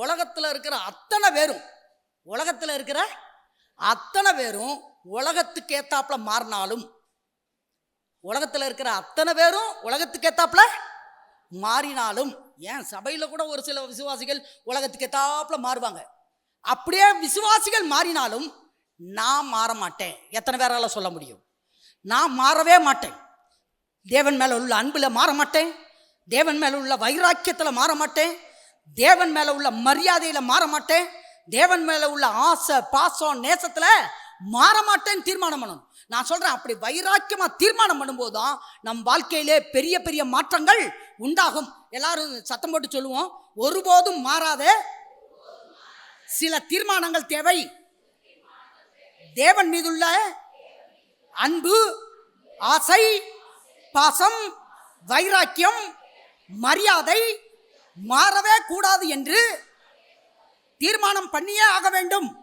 உலகத்தில் இருக்கிற அத்தனை பேரும் உலகத்தில் இருக்கிற அத்தனை பேரும் உலகத்துக்கு ஏத்தாப்புல மாறினாலும் உலகத்தில் இருக்கிற அத்தனை பேரும் உலகத்துக்கு ஏத்தாப்புல மாறினாலும் ஏன் சபையில் கூட ஒரு சில விசுவாசிகள் உலகத்துக்கு ஏத்தாப்புல மாறுவாங்க. அப்படியே விசுவாசிகள் மாறினாலும் நான் மாற மாட்டேன். எத்தனை பேரால சொல்ல முடியும்? நான் மாறவே மாட்டேன். தேவன் மேலே உள்ள அன்பில் மாற மாட்டேன். தேவன் மேலே உள்ள வைராக்கியத்தில் மாற மாட்டேன். தேவன் மேலே உள்ள மரியாதையில் மாற மாட்டேன் தேவன் மேலே உள்ள ஆசை பாசம் நேசத்தில் மாற மாட்டேன்னு தீர்மானம் பண்ணணும். நான் சொல்கிறேன் அப்படி வைராக்கியமாக தீர்மானம் பண்ணும்போது தான் நம் வாழ்க்கையிலே பெரிய பெரிய மாற்றங்கள் உண்டாகும். எல்லாரும் சத்தம் போட்டு சொல்லுவோம் ஒருபோதும் மாறாத சில தீர்மானங்கள் தேவை. தேவன் மீதுள்ள அன்பு ஆசை பாசம் வைராக்கியம் மரியாதை மாறவே கூடாது என்று தீர்மானம் பண்ணியே ஆக வேண்டும்.